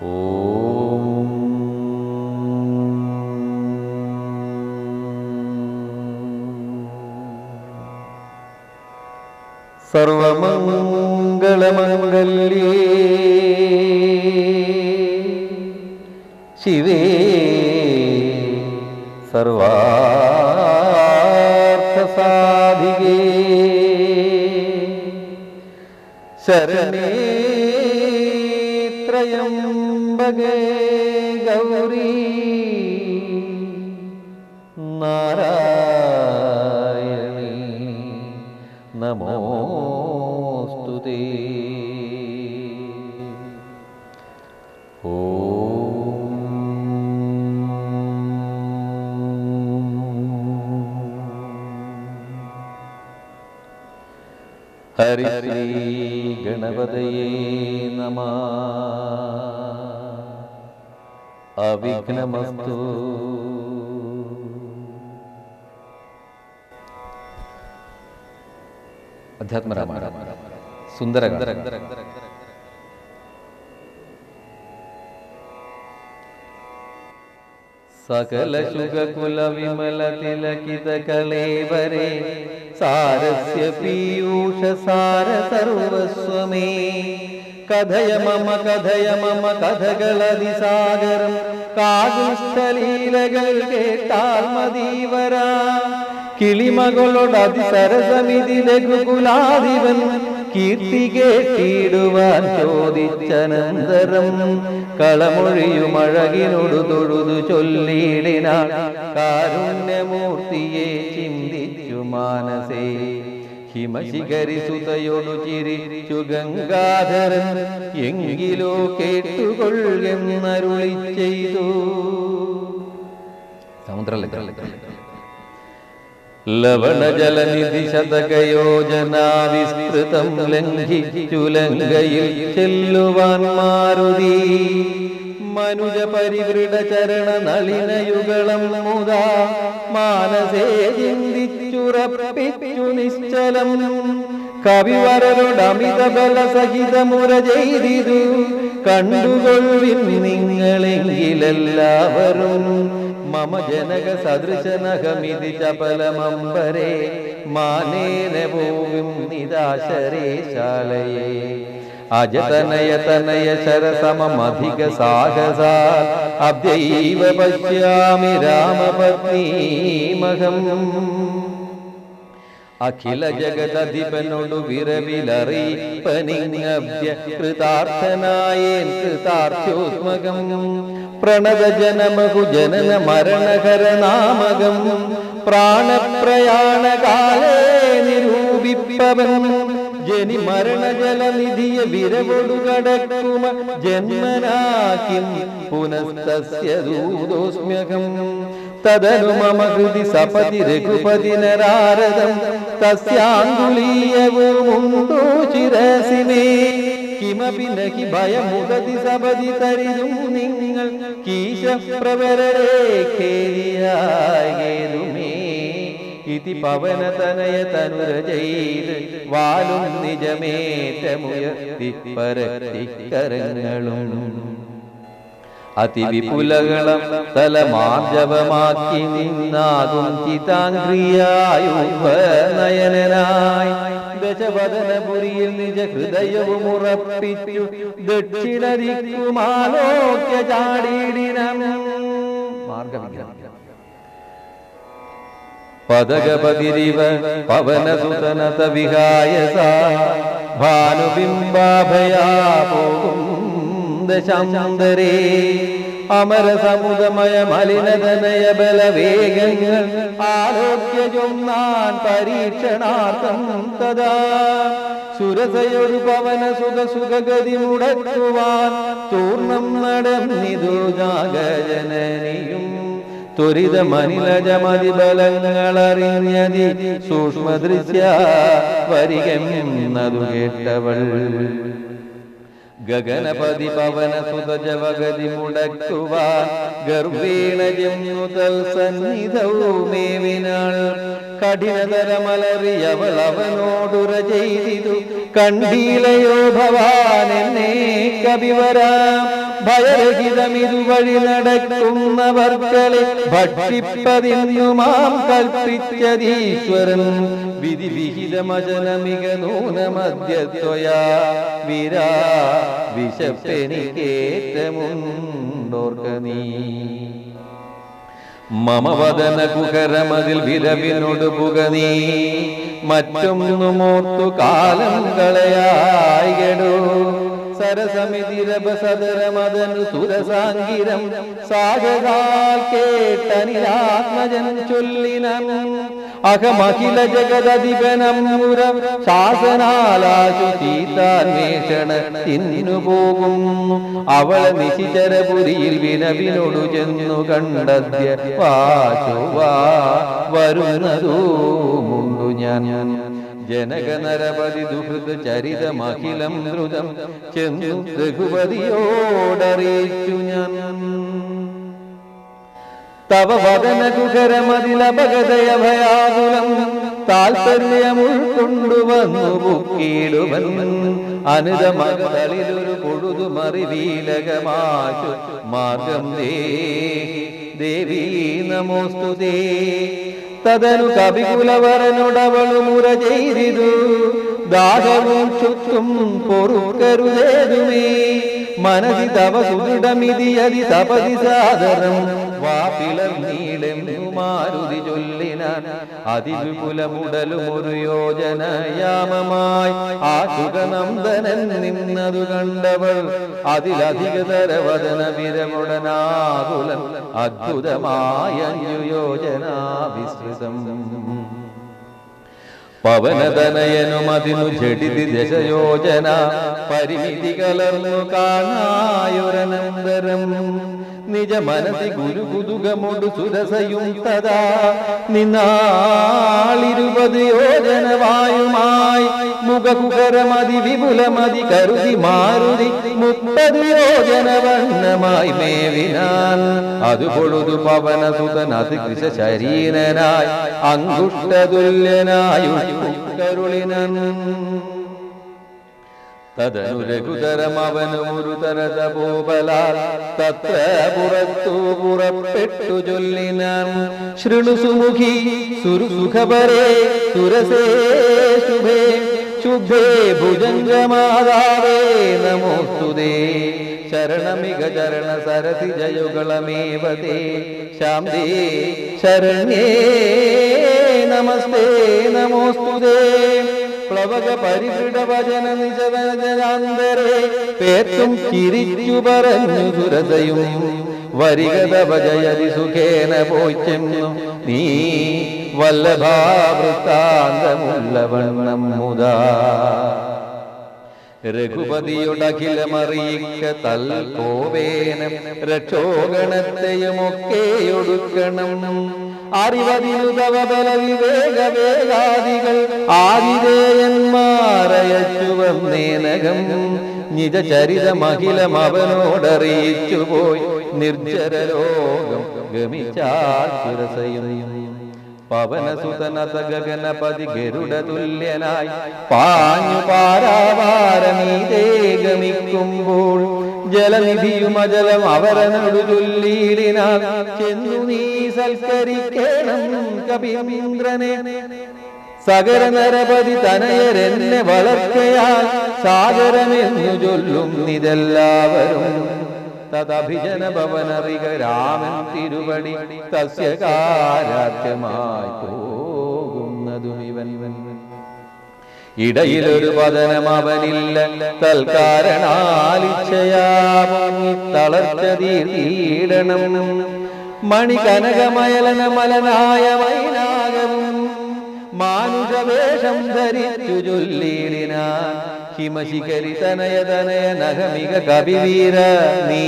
സർവമംഗളമംഗല്യേ. ശിവേ സർവാർത്ഥസാധികേ. ശരണേ ത്രയംബകേ ഗൗരീ നാരായണീ നമോസ്തു തേ. ഹരി ശ്രീ ഗണപതയേ. अविघ्नमस्तु। सुन्दर सकलशुकुलविमलतिलकितकलेव सारस्य पीयूष सार सर्वस्व मे കഥയ മമ കഥയ മമ കഥകളതിസാഗരം കാകുസ്ഥലീലകൾ കേട്ടാൽ മതീവരാ കിളിമകളോടതിസരസമിതി ലഘുകുലാധിപൻ കീർത്തി കേട്ടിടുവാൻ ചോദിച്ചനന്തരം. കളമൊഴിയുമഴകിനോടു തൊഴുതു ചൊല്ലിടിനാൾ. കാരുണ്യമൂർത്തിയെ ചിന്തിച്ചു മാനസേ. ഹിമശിഖരി ചുഗംഗാധരൻ എങ്കിലോ കേട്ടുകൊള്ളുന്നരുളി ചെയ്തു. ലവണജലനിധി ശതകയോജനാ വിസ്തൃതം ലംഘിച്ചു ലങ്കയിൽ ചെല്ലുവാൻ മാരുതി മനുജ പരിവൃട ചരണ നളിനയുഗളം മുതാ. മാനസേ ചിന്തിച്ചുറപ്പിച്ചു നിശ്ചലം. കവിവരരുടമിത ബല സഹിതമുര ചെയ്തിതു കണ്ടുകൊള്ളിൻ നിങ്ങളെങ്കിലെല്ലാവരും. മമ ജനക സദൃശനഹമിതി ചപലമംബരേ മാനേന പോവും നിരാശരേ ശാലയേ. അജതനയ തനയ ശരസമധിക സാഹസ അദ്യൈവ പശ്യാമി രാമപത്നീമഹം. അഖില ജഗദധിപനോടു വിരവിലറിയിപ്പനിങ്ങഭ്യ കൃതാർത്ഥനായേൻ കൃതാർത്ഥ്യോത്മകം പ്രണത ജനമഹു ജനന മരണകര നാമകം. പ്രാണപ്രയാണകാലേ നിരൂപിപ്പവൻ. ജനി മരണജലനിധിയ വിരവൊടു കടക്കുമ ജന്മനാക്കിം പുനസ്തസ്യ ദൂതോസ്മ്യകം തദനു മമ സപതി രഘുപതി നരാരദം. മേ കിമപി നഹി ഭയമുഖതി വാലും നിജമേറ്റമുയർത്തി പരത്തിക്കരങ്ങളും അതിവിപുലകളം തലമാർജവമാക്കി നിന്നാകും ചിതാംഗ്രിയായുനയനായി ദശവദനപുരിയിൽ നിജ ഹൃദയവും ഉറപ്പിച്ചു ദക്ഷിണരിക്കുമാലോക്യ ചാടിയിടിനം മാർഗവിഗ്രഹം. പദഗപതിരിവ പവനസുതനത വിഹായസ ഭാനുബിംബാഭയാ പോകും ദശാന്തരേ അമരസമുദമയ മലിനതനയ ബലവേഗങ്ങൾ ആരോഗ്യ ചൊന്നാൻ പരീക്ഷണാർത്ഥം തഥാ. സുരസയൊരു പവന സുഖ സുഖഗതി മുടക്കുവാൻ തൂർണം നടന്നിതു ജാഗജനനിയും ത്വരിത മനിലജമതി ബലങ്ങളറിഞ്ഞതി സൂക്ഷ്മദൃശ്യ വരികെന്നതു കേട്ടവൾ. ഗഗനപതി പവന സുതജവഗതി മുടക്കുവാൻ ഗർഭീണ ജമ്മുതൽ സന്നിധൗമേവിനാൾ കഠിനതരമലറിയവൾ അവനോടുര ചെയ്തിതു കണ്ടീലയോ ഭവാൻ എന്നെ കവിവരാം ഭയരഹിതമിതുവഴി നടക്കുന്നവർക്കളെ ഭക്ഷിപ്പതിന്നു മാം കൽപ്പിച്ചതീശ്വരൻ. വിധിവിഹിതമജനമിക നൂനമദ്യത്വയാ വിരാ വിശപ്പെനിക്കേറ്റമുണ്ടോർക്ക മമവദന കുകരമതിൽ വിരവിനൊടുപുക നീ മറ്റൊന്നുമോർത്തു കാലം കളയായിടോ സരസമിതിരപസദരമദനു സുരസാങ്കിരം സാഗതാൽ കേട്ടനിരാത്മജൻ ചൊല്ലിനം. അഹമഖില ജഗദധിപനമുര ശാസനാലാശു സീതാന്വേഷണ തിന്നു പോകും. അവൾ നിശിചരപുരിയിൽ വിനവിനോടു ചെന്നു കണ്ടദ്യ വാചുവാ വരുന്നതുമുണ്ടു ഞാൻ. ജനകനരപതി ദുഹൃത് ചരിതമഖിലം ദ്രുതം ചെന്നു രഘുപതിയോടറിയിച്ചു ഞാൻ. തവ വദന കുഹരമതിലപകതയഭയാകുലം താൽപര്യമുൾക്കൊണ്ടുവന്നു ബുക്കീടുവൻ അനുതമകളിലൊരു പൊഴുതു മറിവീലകമാശു മാർഗം ദേ ദേവീ നമോസ്തുതേ. തദനു കവികുലവരനോടവളു മുര ചെയ്തിതു. ദാഹവും ചുറ്റും പൊറുക്കരുതേതുമേ. മനസി തവ സുദൃഢമിതി അതി തപതി സാദരം വാപ്പിളർ നീളെമാരുതി ചൊല്ലിനാൻ അതിവിപുലമുടലും ഒരു യോജനയാമമായി. ആ സുഖനന്ദനൻ നിന്നതു കണ്ടവൾ അതിലധികതര തരവദന വിരമുടനാകുലൻ അദ്ഭുതമായ യോജന വിസ്തൃതം പവനതനയനും ചെടിതി ദശയോജന. പരിമിതി കലർന്നു കാണായൊരനന്തരം. നിജ മനസി ഗുരു കുതുകമൊടു സുരസയും തഥാ നിന്നാളിരുപത് യോജനവായുമായി മുഖകുകരമതി വിപുലമതി കരുതി മാരുതി മുപ്പത് യോജന വണ്ണമായി മേവിനാൻ അത് പൊഴുതു പവന സുതൻ അത് കൃഷ ശരീരനായി അങ്കുഷ്ടതുല്യനായു കരുളിനൻ തദനു രഘുതരം അവനു ഒരു തരത ഭൂപലാൽ തത്ര പുറത്തു പുറപ്പെട്ടു ചൊല്ലിനാൻ ശൃണു സുമുഖി സുരുസുഖപരേ സുരസേ ശുഭേ ശുഭേ ഭുജംഗമാതാവേ നമോസ്തുതേ. ശരണമിക ചരണ സരസി ജയുകളമേവതേ. ശാന്തേ ശരണ്യേ നമസ്തേ നമോസ്തുതേ. പ്ലവക പരിപൃഢ വചന നിജവചനാന്തരേ ചിരിച്ചു പറഞ്ഞു ദുരതയും വരികത വജയതി സുഖേന പോയിച്ചെന്നു നീ വല്ലഭാവൃത്താന്തമുള്ളവണ്ണം മുതാ. രഘുപതിയുടഖിലമറിയിക്ക തൽ കോവേനം രക്ഷോഗണത്തെയുമൊക്കെയൊടുക്കണം. അറിവതിനു തവ ബല വിവേക വേഗാദികൾ ആതിരേയന്മാരയച്ചു വന്നേനകം നിജ ചരിതമഖിലം അവനോടറിയിച്ചു പോയി നിർജര ലോകം ഗമിച്ചാൽ സുരസയും. പവനസുതനത ഗരുഡ തുല്യനായി പാഞ്ഞു പാരാവാരമീതേ ഗമിക്കുമ്പോൾ ജലനിധിയും അജലം അവരനോട് ചൊല്ലിയിടിനാൽ ചെന്നു നീ സൽക്കരിക്കണം സകര നരപതി തനയരെന്നെ വളർക്കയാൽ സാഗരമെന്നു ചൊല്ലും ഇതെല്ലാവരും തദഭിജന ഭവനറിക രാമൻ തിരുവടി തസ്യകാരാധ്യമായി ഇടയിലൊരു പതനം അവനില്ല തളർച്ച മണി കനകമയലന മലനായ മൈനാകവും മാനുഷവേഷം ധരിച്ചു ചൊല്ലിടിനാൻ ഹിമശിഖരി തനയ തനയ നഖമിക കവിവീര നീ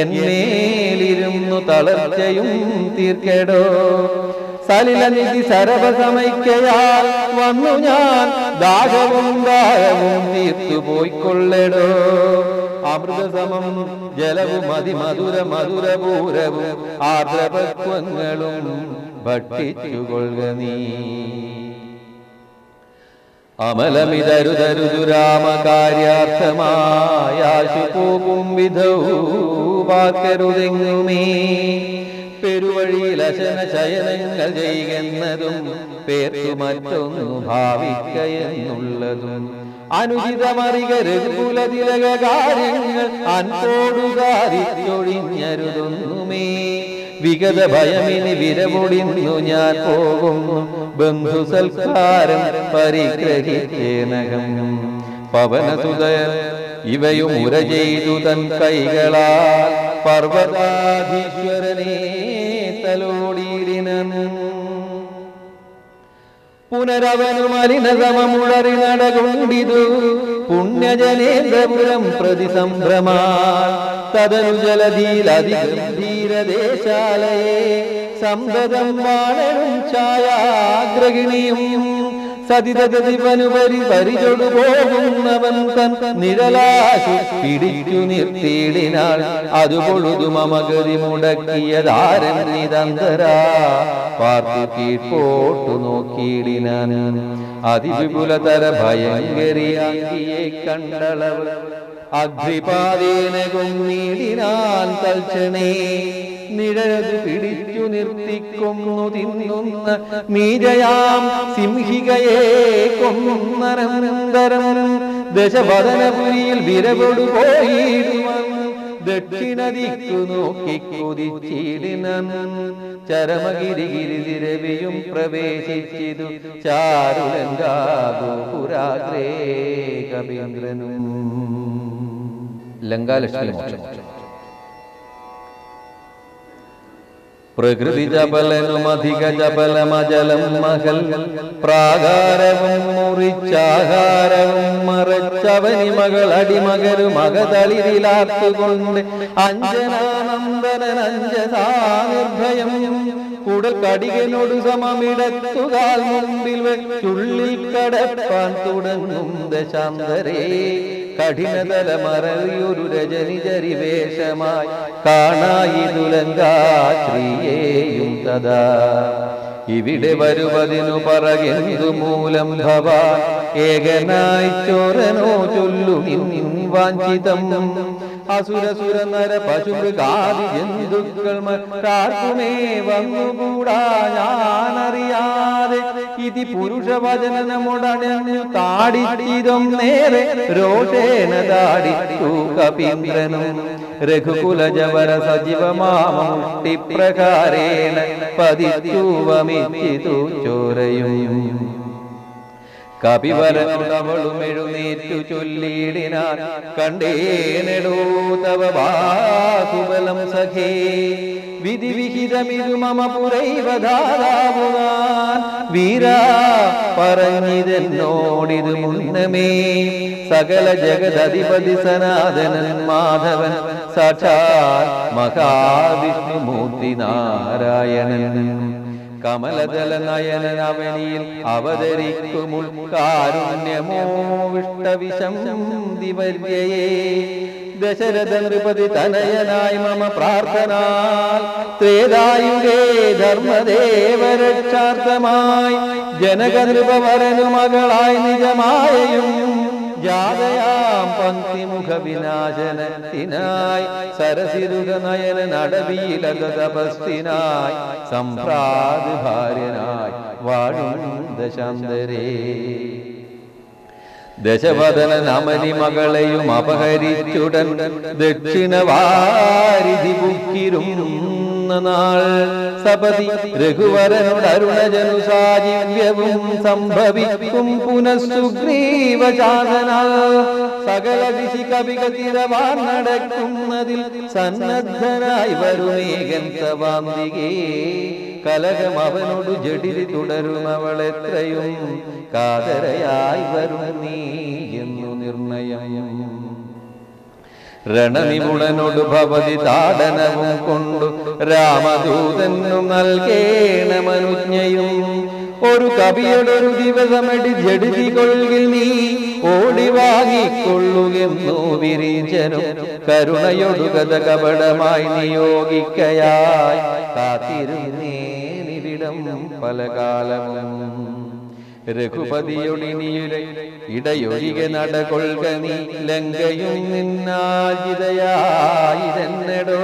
എന്നേലിരുന്നു തളർച്ചയും തീർക്കെടോ. സലില നിധി സരവസമയ്ക്കയാൽ വന്നു ഞാൻ ദാഹവും ദാഹവും തീർത്തു പോയിക്കൊള്ളടോ. അമൃതസമം ജലവും അതിമധുര മധുരപൂരവും ആദ്രപത്വങ്ങളും ഭക്ഷിച്ചുകൊള്ളുക നീ. അമലമിതരുതരുതുരാമകാര്യാർത്ഥമായാശു പോകും വിധൗവാക്കരുതെങ്ങുമേ പെരുവഴിയിൽ അശന ശയനങ്ങൾ ചെയ്യുന്നതും പേർക്കു മറ്റൊന്നു ഭാവിക്കയെന്നുള്ളതും. അനുചിതമറിക രഘുകുലതിലക കാര്യങ്ങൾ അൻപോടു സാധിച്ചൊഴിഞ്ഞരുതൊന്നുമേ വിഗത ഭയമിനി വിരമൊടിന്നു ഞാൻ പോകുന്നു. ബന്ധു സൽക്കാരം പരിഗ്രഹിച്ചേനകം പവനസുതയ ഇവയും ഉര ചെയ്തു തൻ കൈകളാൽ. പർവതാധീശ്വരനെ തലോടിയിടിനൻ പുനരവനു മലിനതമമുളറി നടകൊണ്ടിതു. പുണ്യജനേന്ദ്രപുരം പ്രതി സംഭ്രമാ തദനു ജലധീലധിഗംഭീരദേശാലയെ സന്തതം വാണനും ഛായാഗ്രഹിണിയും സതിതതിവനുപരി പരിചൊടു പോകുന്നവൻ തൻ നിഴലാശു പിടിച്ചു നിർത്തിയിടിനാൾ. അത് പൊഴുതു മമഗതി മുടക്കിയതാരൻ നിതന്തരാ പാർത്തു കീഴ്പോട്ടു നോക്കിയിടിനാൻ. അതിവിപുലതര ഭയങ്കരിയാക്കിയെ കണ്ടളവ്. അഗ്രിപാതേന കൊന്നീടിനാൻ തൽക്ഷണേ. നിഴലു പിടിച്ചു നിർത്തിക്കൊന്നു തിന്നുന്ന മീരയാം സിംഹികയെ കൊന്നരന്തരം ദശവദനപുരിയിൽ വിരകൊടു പോയിടുവാൻ. ദക്ഷിണദിക്കു നോക്കി കുതിച്ചിടിനൻ. ചരമഗിരിഗിരിതിരവിയും പ്രവേശിച്ചിതു. ചാരുലങ്കാഗോപുരാഗ്രേ കവീന്ദ്രനും. ലങ്കാലക്ഷ്മി പ്രകൃതി ജപലനുമധിക ജപലമജലം മകൾ പ്രാകാരവും മുറിച്ചാകാരവും മറച്ചവനി മകൾ അടിമകരു മകതളിരിലാത്തുകൊണ്ട് അഞ്ജനാനന്ദനൻ അഞ്ജസാ നിർഭയം കുടൽ കടികനോട് സമമിടത്തുകാൽ മുമ്പിൽ വെച്ചുള്ളിൽ കടപ്പാൻ തുടങ്ങും ദശാന്തരേ. കഠിനതല മറിയൊരു രജനിചരിവേഷമായി കാണായി തുലങ്കാ ശ്രീയേയും തഥാ. ഇവിടെ വരുവതിനു പറകെന്തു മൂലം ഭവ. ഏകനായി ചോരനോ ചൊല്ലു വാഞ്ചിതം. അസുരസുര നര പശുമൃഗാദി ജന്തുക്കൾ മറ്റാർക്കുമേ വന്നുകൂടാ ഞാനറിയാതെ. ഇതി പുരുഷവചനമുടനു താടിച്ചിതും നേരെ രോഷേന താടി കപീന്ദ്രനും. രഘുകുലജവര സജീവമാമുഷ്ടിപ്രകാരേണ പ്രകാരേണ പതിച്ചുവമിച്ചിതു ചോരയും. കപിവരനുടവളും എഴുന്നേറ്റു ചൊല്ലിയിടിനാൻ കണ്ടേനെടോ തവ ബാഹുബലം സഖേ. വിധിവിഹിതമിതു മമ പുരൈവധാരാവുവാൻ വീരാ പറഞ്ഞിതെന്നോടിത് മുന്നമേ. സകല ജഗദധിപതി സനാതനൻ മാധവൻ സാക്ഷാ മഹാവിഷ്ണുമൂർത്തി നാരായണൻ. അവനിയിൽ അവതരിക്കുമുൾ കാരുണ്യമോ വിഷ്ടവിഷം ദിവര്യയെ ദശരഥ നൃപതി തനയനായി മമ പ്രാർത്ഥനാൽ. ത്രേതായുഗേ ധർമ്മദേവരക്ഷാർത്ഥമായി. ജനകനൃപവരനു മകളായി നിജമായയും ജാതയാം പങ്ക്തിമുഖ വിനാശനത്തിനായി സരസിരുക നയന നടവിയിലത തപസ്തിനായി സംഭ്രാത് ഭാര്യനായി ദശാന്തരേ. ദശവദന നമനി മകളെയും അപഹരിച്ചുടൻ ദക്ഷിണ വാരിധി ബുക്കിരുന്ന നാൾ സപതി രഘുവരനോട് അരുണജനു സാജീവ്യവും സംഭവിക്കും പുനഃസുഗ്രീവചാതന സകല ദിശി കവികതിരവാൻ നടക്കുന്നതിൽ സന്നദ്ധനായി വരുമേകൻ തവാന്തികേ കലകം അവനോട് ജഡിലി തുടരും കാതരയായി വരും നീ എന്നു നിർണയം. രണനിപുണനോട് ഭവതി താടനവും കൊണ്ടു രാമദൂതനും നൽകേണമനുജ്ഞയും ഒരു കവിയോടൊരു ദിവസമടി ജഡിതി കൊള്ളിൽ നീ ഓടി വാങ്ങിക്കൊള്ളുകെന്നു വിരീചനും കരുണയൊടു കഥ കപടമായി നിയോഗിക്കയായി. കാത്തിരുന്നേ നിവിടം പല കാലവും ഇടയൊഴികെ നടകൊള്ളുക നീ. ലങ്കയും നിന്നാജിതയായിരന്നെടോ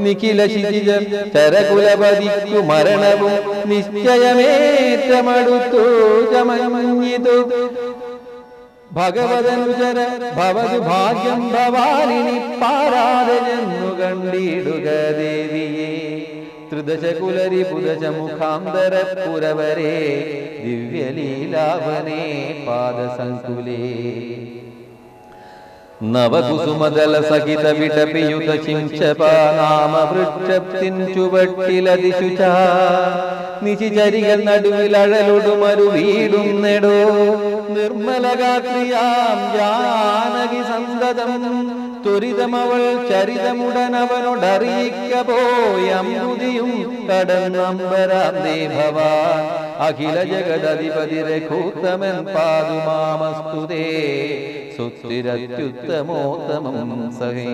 നിഖില ശിതിജ ചരകുലപതിക്കു മരണവും നിശ്ചയമേറ്റമടുത്തു. ചമഞ്ഞിതു. ഭഗവതനുചര ഭവതു ഭാഗ്യം ഭവാനിനി പാരാതെ കണ്ടിടുക ദേവിയെ. ത്രിദശകുലരി പുദശ മുഖാന്തര പുരവരെ ദിവ്യലീലാവനേ പാദസങ്കുലേ. നവകുസുമതല സഹിത വിടപിയുത ചിംശപാനാമ ചുവട്ടിലതിശു നിശിചരികൾ നടുവിൽ അഴലൊടുമരു നിർമ്മലഗാത്രിയാം ജാനകി സന്തതം ത്വരിതമവൾ ചരിതമുടനവനോടറിയിക്ക പോയമ്പുതിയും കടന്നമ്പരാന്തേ ഭവാൻ അഖില ജഗദധിപതി കൂത്തമൻ പാതുമാമസ്തുതേ സുസ്ഥിരത്യുത്തമോത്തമം സഹേ.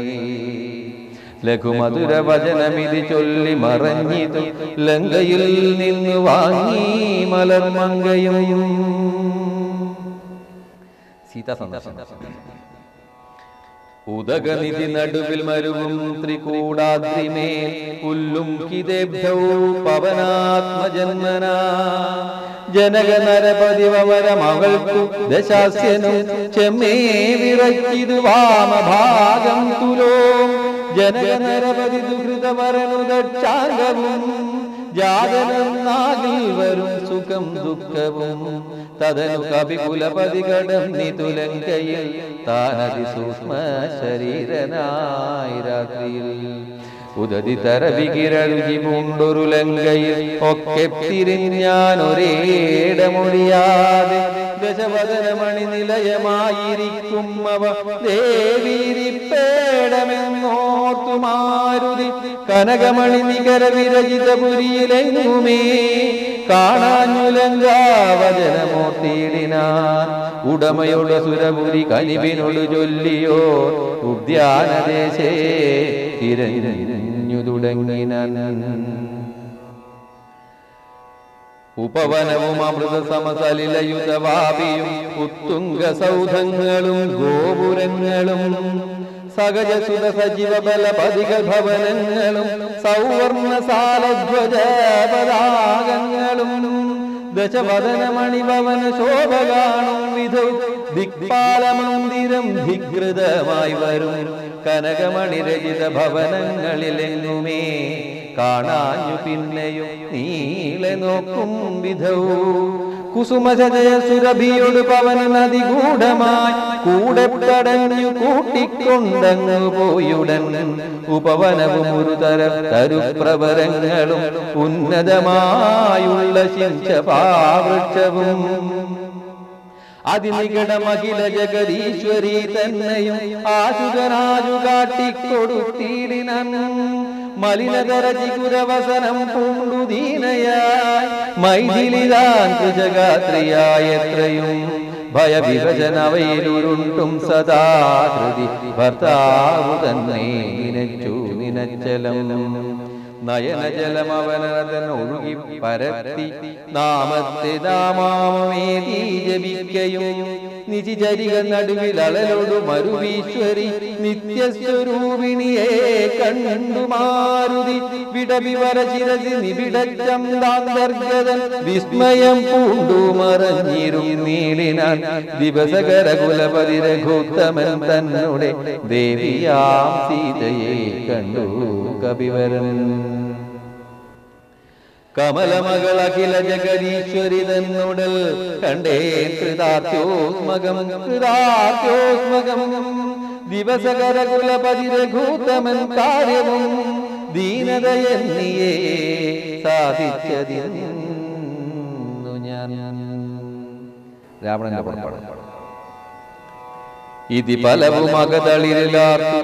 ലഘുമധുര വചനമിതി ചൊല്ലി മറഞ്ഞിതു. ലങ്കയിൽ നിന്ന് വാങ്ങി മലർമങ്കയും സീതാ സന്ദർശനം ഉദകനിധി നടുവിൽ മരുവും ത്രികൂടാദ്രിമേൽ പുല്ലും കിതേഭ്യൗ പവനാത്മജന്മന. ജനക മകൾക്കു ദശാസ്യനും ചെമ്മേ വിറക്കിതു വാമഭാഗം തുലോ. ജനക നരപതി ദുഹൃതമരനു ദക്ഷാംഗവും ജാതനാകിൽ വരും സുഖം ദുഃഖവും. തതനു കവികുലപതി കടന്നിതുലങ്കയിൽ താനതി സൂക്ഷ്മ ശരീരനായി രാത്രിയിൽ. ഉദതി തരവികിരഴുകി പൂണ്ടൊരു ലങ്കയിൽ ഒക്കെ തിരിഞ്ഞാൻ തിരിഞ്ഞാനൊരേടമൊഴിയാതെ ദശവദനമണി നിലയമായിരിക്കും അവ ദേവീരിപ്പേടമെന്നോർത്തുമാരുതി കനകമണി നികര വിരചിതപുരിയിലെങ്ങുമേ കാണാഞ്ഞുലങ്കാവചനമൂർത്തിയിടിനാൻ ഉടമയുടെ സുരപുരി കനിവിനോട് ചൊല്ലിയോ ഉദ്യാനദേശേ തിരഞ്ഞു തുടങ്ങിനാൻ. ഉപവനവും അമൃത സമസലിലയുധവാപിയും ഉത്തുംഗ സൗധങ്ങളും ഗോപുരങ്ങളും സഹജസുത സജീവ ബല പതിക ഭവനങ്ങളും സൗവർണ സാലധ്വജ പതാകങ്ങളും ദശവദനമണിഭവന ശോഭ കാണും വിധൗ ദിക്പാല മന്ദിരം ധികൃതമായി വരും കനകമണി രചിത ഭവനങ്ങളിലെങ്ങുമേ കാണാഞ്ഞു പിന്നെയും നീളെ നോക്കും വിധവും. കുസുമജയ സുരഭിയോട് നദി ഗൂഢമായി കൂടെ തടഞ്ഞു കൂട്ടിക്കൊണ്ടങ്ങു പോയുടൻ. ഉപവനവും ഒരു തരം തരുപ്രവരങ്ങളും ഉന്നതമായുള്ള ശിംശപാവൃക്ഷവും അതിനികടമഖില ജഗദീശ്വരി തന്നെയും ആശുകനാശു കാട്ടിക്കൊടുത്തീടിനൻ. മലിനതര ചികുരവസനം പൂണ്ടു ദീനയായി. മൈഥിലിതാൻ കൃജഗാത്രിയായ എത്രയും ഭയവിഭജനവയിലുരുണ്ടും സദാ ഹൃതി ഭർത്താവു തന്നെ നിനച്ചു നിനച്ചലം. നയനജലമവനതൻ ഒഴുകി പരത്തി നാമത്തെ നാമാമേതി ജപിക്കയും. നിജിചരിക നടുവിൽ അളലൊടു മരുവീശ്വരി നിത്യസ്വരൂപിണിയെ കണ്ടു മാരുതി വിടവിവര ചിരസി നിബിടച്ചന്താന്തർഗതൻ വിസ്മയം പൂണ്ടു മറഞ്ഞിരും നീളിനാൻ ദിവസകര കുലപതി രഘുത്തമൻ തന്നെ ദേവിയാം സീതയെ കണ്ടു കപിവരൻ. കമലമകൾ ജഗദീശ്വരി തന്നുടൽ കണ്ടേ കൃതാത്യോസ്മകം കൃതാത്യോസ്മകം ദിവസകര രഘൂത്തമൻ കാര്യവും ദീനതയെന്നിയേ സാധിച്ചതിന്നു ഞാൻ. രാവണന്റെ ഇതി പലവും അകതളിരിലാർത്തു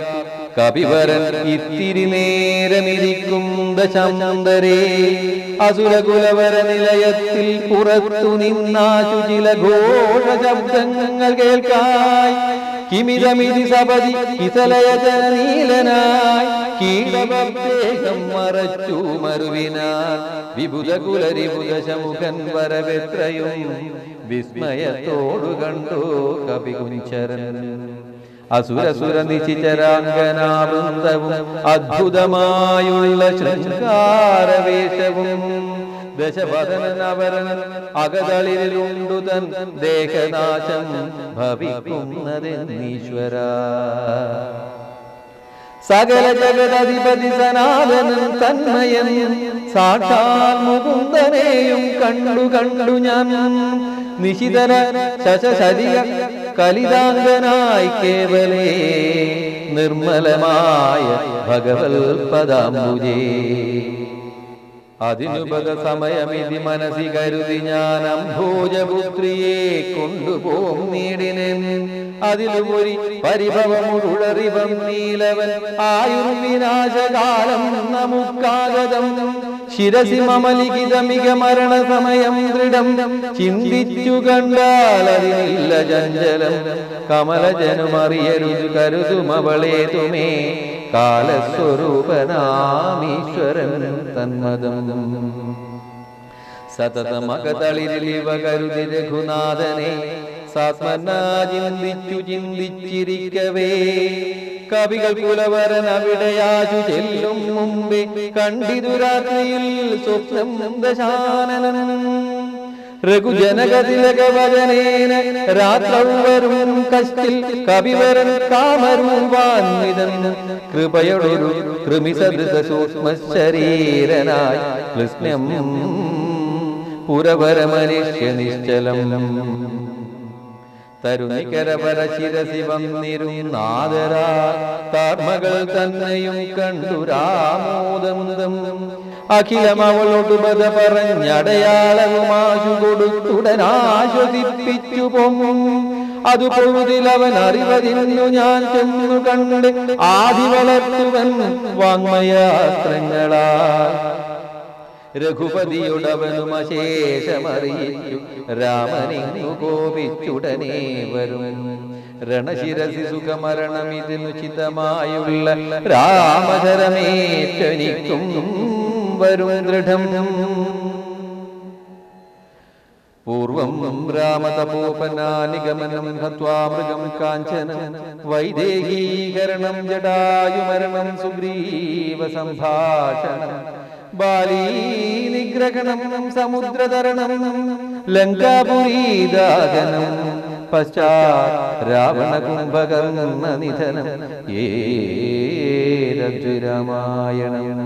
കവിവരൻ ഇത്തിരി നേരമിരിക്കും ദശാന്തരേ. അസുരകുലവര നിലയത്തിൽ പുറത്തു നിന്നാശു ചില ഘോഷ ശബ്ദങ്ങൾ കേൾക്കായി. കിമിതമിതി സപതി കിസലയജന കീഴവേഗം മറച്ചു മറുവിനാൽ വിഭുത കുലരിഭുത ശമുഖൻ വരവെത്രയും വിസ്മയത്തോടു കണ്ടു കവികുഞ്ചരൻ അസുരസുര നിശിചരാംഗനാവൃന്ദവും അദ്ഭുതമായുള്ള ശൃംഗാരവേഷവും ദശവദനവരൻ അകതളിലുണ്ടു തൻ ദേഹനാശം ഭവിക്കുന്നതെന്നീശ്വര. സകല ജഗതധിപതി സനാതനൻ തന്മയൻ. സാക്ഷാൽ മുകുന്ദനെയും കണ്ടു കണ്ടു ഞാൻ. നിശിതര ശശരിയ കലിതാംഗനായി കേവലേ നിർമ്മലമായ ഭഗവൽ പദാംബുജേ അതിനുപക സമയമിതി മനസ്സി കരുതി ഞാൻ അംഭോജപുത്രിയെ കൊണ്ടുപോകും നീടിനെൻ. അതിലുപരി പരിഭവമുഴറിവം നീലവൻ. ആയുർവിനാശകാലം നമുക്കാഗതം. ശിരസി മമലിഖിതമിക മരണസമയം ദൃഢം. ചിന്തിച്ചു കണ്ടാൽ അതിനില്ല ചഞ്ചലം. കമലജനുമറിയരുത് കരുതുമവളെ തുമേ കാലസ്വരൂപനാമീശ്വരൻ തന്മതം സതതമകതളിരിലിവ കരുതി രഘുനാഥനെ. സാത്മനാ ചിന്തിച്ചു ചിന്തിച്ചിരിക്കവേ. കവികൾ കുലവരൻ അവിടെയാശു ചെല്ലും മുമ്പേ കണ്ടിതു രാത്രിയിൽ സ്വപ്നം ദശാനനൻ രഘുജനകതിലകവചനേന രാത്രൗവരും കഷ്ടിൽ കവിവരൻ കാമരൂപാന്വിതൻ കൃപയൊടൊരു കൃമിസദൃശ സൂക്ഷ്മ ശരീരനായി പുരവരമനുഷ്യ നിശ്ചലം. തരുണികരപര ശിരസി വന്നിരുന്നാദരാ താർമകൾ തന്നെയും കണ്ടു രാമോദമുദം അഖിലം അവളോട് ബത പറഞ്ഞടയാളവുമാശു കൊടുത്തുടനാശ്വസിപ്പിച്ചു പൊങ്ങും. അത് പൊഴുതിൽ അവൻ അറിവതിന്നു ഞാൻ ചെന്നു കണ്ട് ആദി വളർത്തുവൻ വാങ്മയാസ്ത്രങ്ങളാ രഘുപതിയുടവനും അശേഷമറിയിച്ചു രാമനിങ്ങു കോപിച്ചുടനെ വരും. രണശിരസി സുഖമരണമിതിനു ചിതമായുള്ള രാമചരമേറ്റനിക്കും വരും ദൃഢം. പൂർവം രാമതപോപനാനിഗമനം ഹത്വാ മൃഗം കാഞ്ചനം. വൈദേഹീകരണം ജടായുമരണം സുഗ്രീവ സംഭാഷണം. ബാലീ നിഗ്രഹണം സമുദ്രതരണം ലങ്കാപുരീദാഹനം പശ്ചാത് രാവണ കുംഭകർണ നിധനം ഏ സാർ